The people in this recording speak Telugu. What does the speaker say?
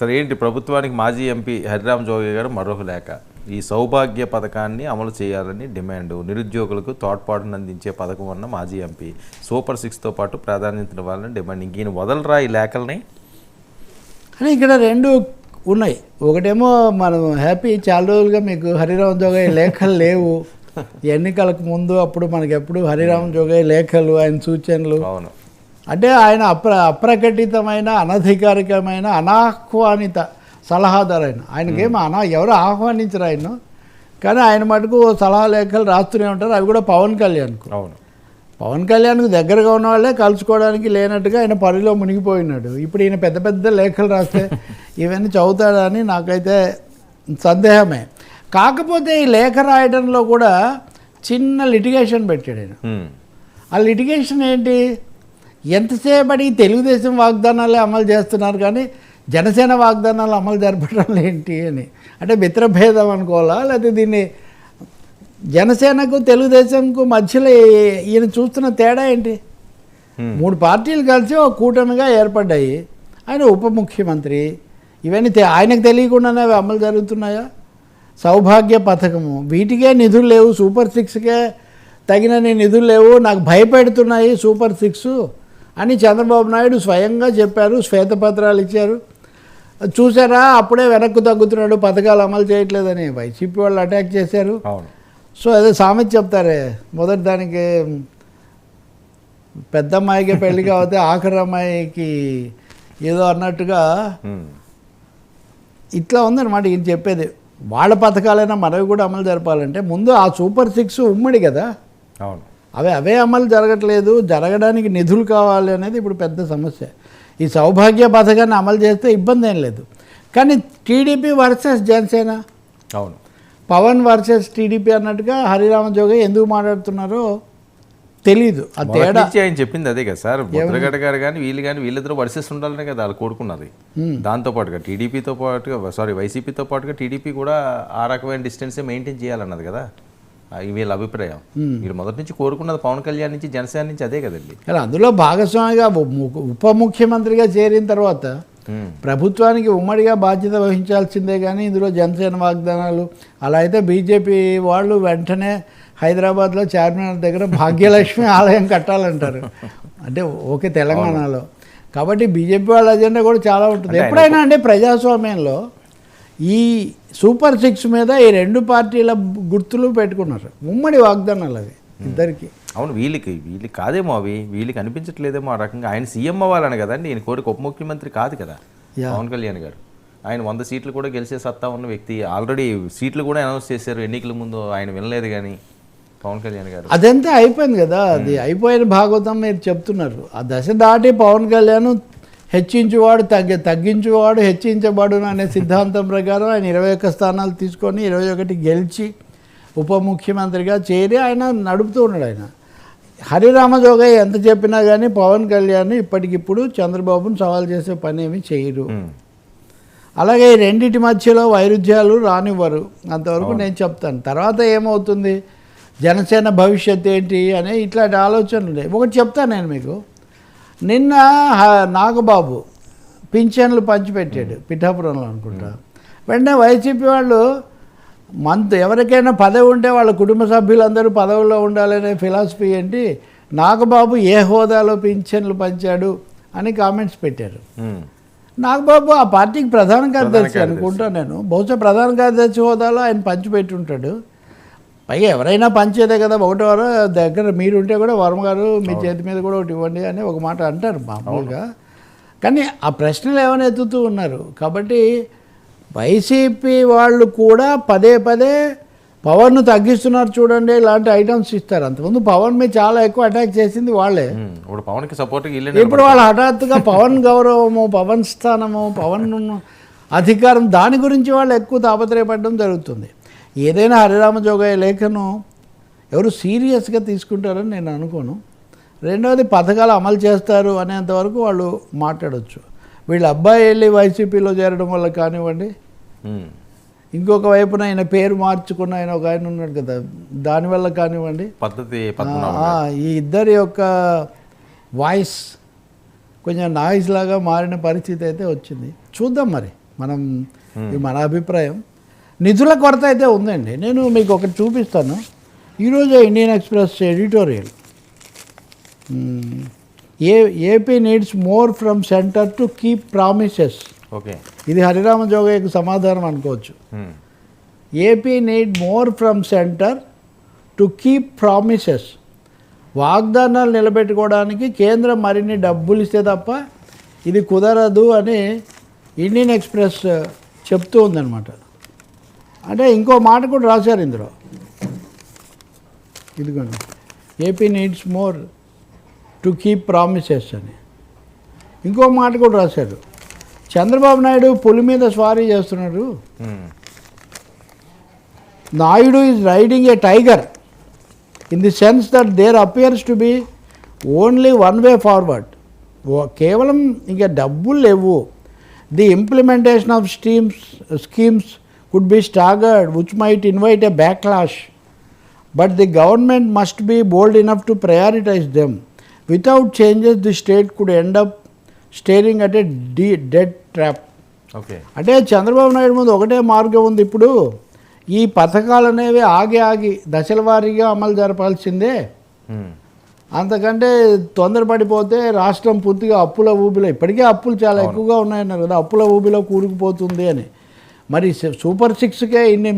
సరే ఏంటి? ప్రభుత్వానికి మాజీ ఎంపీ హరిరామ్ జోగి గారు మరొక లేఖ. ఈ సౌభాగ్య పథకాన్ని అమలు చేయాలని డిమాండ్. నిరుద్యోగులకు తోడ్పాటును అందించే పథకం అన్న మాజీ ఎంపీ. సూపర్ సిక్స్తో పాటు ప్రాధాన్యత ఇవ్వాలని డిమాండ్. ఇంక ఈయన వదలరా ఈ లేఖల్ని? అని ఇక్కడ రెండు ఉన్నాయి. ఒకటేమో మనం హ్యాపీ చాలా రోజులుగా మీకు హరిరామ్ జోగయ్య లేఖలు లేవు. ఎన్నికలకు ముందు అప్పుడు మనకి ఎప్పుడు హరిరామ్ జోగయ్య లేఖలు ఆయన సూచనలు. అవును. అంటే ఆయన అప్ర అప్రకటితమైన అనధికారికమైన అనాహ్వానిత సలహాదారు ఆయన. ఆయనకేమో అనా ఎవరు ఆహ్వానించరు ఆయన కానీ ఆయన మటుకు సలహా లేఖలు రాస్తూనే ఉంటారు. అవి కూడా పవన్ కళ్యాణ్కు. అవును. పవన్ కళ్యాణ్కి దగ్గరగా ఉన్న వాళ్ళే కలుసుకోవడానికి లేనట్టుగా ఆయన పనిలో మునిగిపోయినాడు. ఇప్పుడు ఈయన పెద్ద పెద్ద లేఖలు రాస్తే ఇవన్నీ చదువుతాడని నాకైతే సందేహమే. కాకపోతే ఈ లేఖ రాయడంలో కూడా చిన్న లిటిగేషన్ పెట్టాడు ఆయన. ఆ లిటిగేషన్ ఏంటి? ఎంతసేపటి తెలుగుదేశం వాగ్దానాలే అమలు చేస్తున్నారు కానీ జనసేన వాగ్దానాలు అమలు జరపడం ఏంటి అని? అంటే మిత్రభేదం అనుకోవాలా? లేకపోతే దీన్ని జనసేనకు తెలుగుదేశంకు మధ్యలో ఈయన చూస్తున్న తేడా ఏంటి. మూడు పార్టీలు కలిసి ఒక కూటమిగా ఏర్పడ్డాయి. ఆయన ఉప ముఖ్యమంత్రి. ఇవన్నీ ఆయనకు తెలియకుండానే అవి అమలు జరుగుతున్నాయా? సౌభాగ్య పథకము. వీటికే నిధులు లేవు. సూపర్ సిక్స్కే తగినన్ని నిధులు లేవు. నాకు భయపెడుతున్నాయి సూపర్ సిక్స్. అని చంద్రబాబు నాయుడు స్వయంగా చెప్పారు శ్వేతపత్రాలు ఇచ్చారు. చూసారా అప్పుడే వెనక్కు తగ్గుతున్నాడు పథకాలు అమలు చేయట్లేదని వైసీపీ వాళ్ళు అటాక్ చేశారు. సో అదే సామెత చెప్తారే మొదటి దానికి పెద్ద అమ్మాయికి పెళ్ళి కాకపోతే ఆఖరి అమ్మాయికి ఏదో అన్నట్టుగా. ఇట్లా ఉందన్నమాట ఈయన చెప్పేది. వాళ్ళ పథకాలైనా మనవి కూడా అమలు జరపాలంటే ముందు ఆ సూపర్ సిక్స్ ఉమ్మడి కదా. అవును. అవే అవే అమలు జరగట్లేదు. జరగడానికి నిధులు కావాలి అనేది ఇప్పుడు పెద్ద సమస్య. ఈ సౌభాగ్య పథకాన్ని అమలు చేస్తే ఇబ్బంది ఏం లేదు. కానీ టీడీపీ వర్సెస్ జనసేన? అవును. పవన్ వర్సెస్ టీడీపీ అన్నట్టుగా హరిరామ జోగి ఎందుకు మాట్లాడుతున్నారో తెలీదు. ఆ తేడా ఆయన చెప్పింది అదే కదా సార్. ముద్రగడ్డ గారు కానీ వీళ్ళు కానీ వీళ్ళిద్దరూ వర్సెస్ ఉండాలనే కదా వాళ్ళు కోరుకున్నది. దాంతో పాటుగా టీడీపీతో పాటుగా సారీ వైసీపీతో పాటుగా టీడీపీ కూడా ఆ రకమైన డిస్టెన్సే మెయింటైన్ చేయాలన్నది కదా. వీళ్ళ అభిప్రాయం. వీళ్ళు మొదటి నుంచి కోరుకున్నది పవన్ కళ్యాణ్ నుంచి జనసేన నుంచి అదే కదండి. అలా అందులో భాగస్వామిగా ఉప ముఖ్యమంత్రిగా చేరిన తర్వాత. ప్రభుత్వానికి ఉమ్మడిగా బాధ్యత వహించాల్సిందే కానీ ఇందులో జనసేన వాగ్దానాలు అలా అయితే బీజేపీ వాళ్ళు వెంటనే హైదరాబాద్లో చార్మినార్ దగ్గర భాగ్యలక్ష్మి ఆలయం కట్టాలంటారు. అంటే ఓకే తెలంగాణలో. కాబట్టి బీజేపీ వాళ్ళ అజెండా కూడా చాలా ఉంటుంది. ఎప్పుడైనా అంటే ప్రజాస్వామ్యంలో ఈ సూపర్ సిక్స్ మీద ఈ రెండు పార్టీల గుర్తులు పెట్టుకున్నారు. ఉమ్మడి వాగ్దానాలు అవి ఇద్దరికి. అవును వీళ్ళకి వీళ్ళకి కాదేమో అవి. వీళ్ళకి అనిపించట్లేదేమో ఆ రకంగా. ఆయన సీఎం అవ్వాలని కదండి ఈయన కోరిక ఉప ముఖ్యమంత్రి కాదు కదా. పవన్ కళ్యాణ్ గారు. ఆయన వంద సీట్లు కూడా గెలిచే సత్తా ఉన్న వ్యక్తి. ఆల్రెడీ సీట్లు కూడా అనౌన్స్ చేశారు ఎన్నికల ముందు. ఆయన వినలేదు కానీ పవన్ కళ్యాణ్ గారు. అదంతా అయిపోయింది కదా. అది అయిపోయిన భాగవతం మీరు చెప్తున్నారు. ఆ దశ దాటి పవన్ కళ్యాణ్ హెచ్చించువాడు తగ్గి తగ్గించువాడు హెచ్చించబడును అనే సిద్ధాంతం ప్రకారం ఆయన ఇరవై ఒక్క స్థానాలు తీసుకొని ఇరవై ఒకటి గెలిచి ఉప ముఖ్యమంత్రిగా చేరి ఆయన నడుపుతూ ఉన్నాడు ఆయన. హరిరామ జోగయ్య ఎంత చెప్పినా కానీ పవన్ కళ్యాణ్ ఇప్పటికిప్పుడు చంద్రబాబును సవాల్ చేసే పని ఏమి చేయరు. అలాగే ఈ రెండిటి మధ్యలో వైరుధ్యాలు రానివ్వరు. అంతవరకు నేను చెప్తాను. తర్వాత ఏమవుతుంది? జనసేన భవిష్యత్ ఏంటి? అనే ఇట్లాంటి ఆలోచనలు ఒకటి చెప్తాను నేను మీకు. నిన్న నాగబాబు పింఛన్లు పంచిపెట్టాడు పిఠాపురంలో అనుకుంటా. వెంటనే వైసీపీ వాళ్ళు మంత్ ఎవరికైనా పదవి ఉంటే వాళ్ళ కుటుంబ సభ్యులందరూ పదవిలో ఉండాలనే ఫిలాసఫీ ఏంటి? నాగబాబు ఏ హోదాలో పింఛన్లు పంచాడు అని కామెంట్స్ పెట్టారు. నాగబాబు ఆ పార్టీకి ప్రధాన కార్యదర్శి అనుకుంటా నేను. బహుశా ప్రధాన కార్యదర్శి హోదాలో ఆయన పంచిపెట్టి ఉంటాడు పైగా ఎవరైనా పంచేదే కదా ఒకటి వారు దగ్గర మీరుంటే కూడా వర్మ గారు మీ చేతి మీద కూడా ఒకటి ఇవ్వండి అని ఒక మాట అంటారు మామూలుగా. కానీ ఆ ప్రశ్నలు ఏమైనా ఎత్తుతూ ఉన్నారు. కాబట్టి వైసీపీ వాళ్ళు కూడా పదే పదే పవర్ను తగ్గిస్తున్నారు చూడండి ఇలాంటి ఐటమ్స్ ఇస్తారు. అంతకుముందు పవన్ మీద చాలా ఎక్కువ అటాక్ చేసింది వాళ్ళే. ఇప్పుడు పవన్కి సపోర్ట్గా వీళ్ళే ఇప్పుడు వాళ్ళు హఠాత్తుగా పవన్ గౌరవము పవన్ స్థానము పవన్ అధికారం దాని గురించి వాళ్ళు ఎక్కువ తాపత్రయపడడం జరుగుతుంది. ఏదైనా హరిరామ జోగయ్య లేఖను ఎవరు సీరియస్గా తీసుకుంటారని నేను అనుకోను. రెండవది పథకాలు అమలు చేస్తారు అనేంత వరకు వాళ్ళు మాట్లాడవచ్చు వీళ్ళ అబ్బాయి వెళ్ళి వైసీపీలో చేరడం వల్ల కానివ్వండి. ఇంకొక వైపున ఆయన పేరు మార్చుకున్న ఆయన ఒక ఆయన ఉన్నాడు కదా దానివల్ల కానివ్వండి. పద్ధతి ఈ ఇద్దరి యొక్క వాయిస్ కొంచెం నాయిస్ లాగా మారిన పరిస్థితి అయితే వచ్చింది. చూద్దాం మరి మనం ఇది మన అభిప్రాయం. నిధుల కొరత అయితే ఉందండి. నేను మీకు ఒకటి చూపిస్తాను. ఈరోజు Indian Express editorial. A AP needs more from centre to keep promises. Okay. ఇది హరిరామ జోగయ్యకు సమాధానం అనుకోవచ్చు. AP need more from centre to keep promises. వాగ్దానాలు నిలబెట్టుకోవడానికి కేంద్రం మరిన్ని డబ్బులు ఇస్తే తప్ప ఇది కుదరదు అని ఇండియన్ ఎక్స్ప్రెస్ చెప్తూ ఉందన్నమాట. అంటే ఇంకో మాట కూడా రాశారు ఇందులో. ఇదిగోండి. AP needs more to keep promises అని. ఇంకో మాట కూడా రాశారు. చంద్రబాబు నాయుడు పులి మీద స్వారీ చేస్తున్నాడు. Naidu is riding a tiger in the sense that there appears to be only one way forward కేవలం ఇంకా డబ్బులు లేవు. The implementation of steams schemes could be staggered which might invite a backlash but the government must be bold enough to prioritise them without changes the state could end up staring at a d dead trap okay అంటే చంద్రబాబు నాయుడు ముందు ఒకటే మార్గం ఉంది ఇప్పుడు. ఈ పథకాలు అనేవి ఆగి ఆగి దశల వారీగా అమలు జరపాల్సిందే. అంతకంటే తొందరపడిపోతే రాష్ట్రం పూర్తిగా అప్పుల ఊబిలో ఇప్పటికే అప్పులు చాలా ఎక్కువగా ఉన్నాయన్నారు కదా అప్పుల ఊబిలో కూరుకుపోతుంది అని. మరి సూపర్ సిక్స్కే ఇన్ని